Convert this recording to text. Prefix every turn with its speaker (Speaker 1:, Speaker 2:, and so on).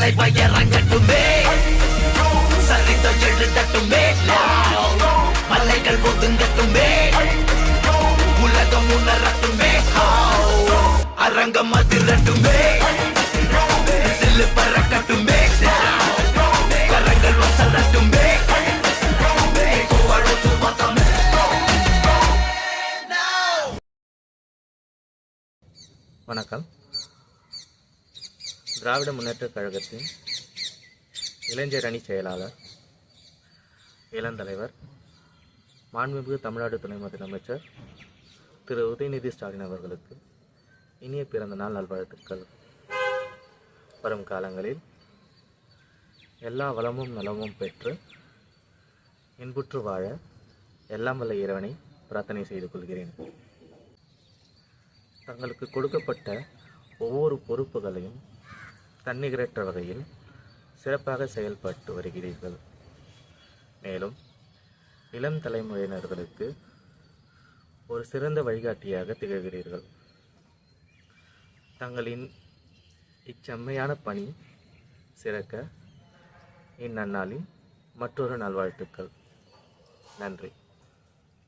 Speaker 1: தலைவ இறங்கட்டுமே சரிதம் எழுதட்டுமே. மலைகள் ஒதுங்கட்டுமே உலகம் உணரட்டுமே. அரங்கம் அதிரட்டுமே. சில்லு பறக்கட்டுமே. கரங்கள் வசரட்டுமே.
Speaker 2: வணக்கம். திராவிட முன்னேற்றக் கழகத்தின் இளைஞர் அணி செயலாளர் இளந்தலைவர் மாண்புமிகு தமிழ்நாடு துணை முதலமைச்சர் திரு. உதயநிதி ஸ்டாலின் அவர்களுக்கு இனிய பிறந்த நாள் நல்வாழ்த்துக்கள். வரும் காலங்களில் எல்லா வளமும் நலமும் பெற்று இன்புற்று வாழ எல்லாம் வல்ல இறைவனை பிரார்த்தனை செய்து கொள்கிறேன். தங்களுக்கு கொடுக்கப்பட்ட ஒவ்வொரு பொறுப்புகளையும் தன்னிகரற்ற வகையில் சிறப்பாக செயல்பட்டு வருகிறீர்கள். மேலும் இளம் தலைமுறையினர்களுக்கு ஒரு சிறந்த வழிகாட்டியாக திகழ்கிறீர்கள். தங்களின் இச்செம்மையான பணி சிறக்க இந்நன்னாளின் மற்றொரு நல்வாழ்த்துக்கள். நன்றி.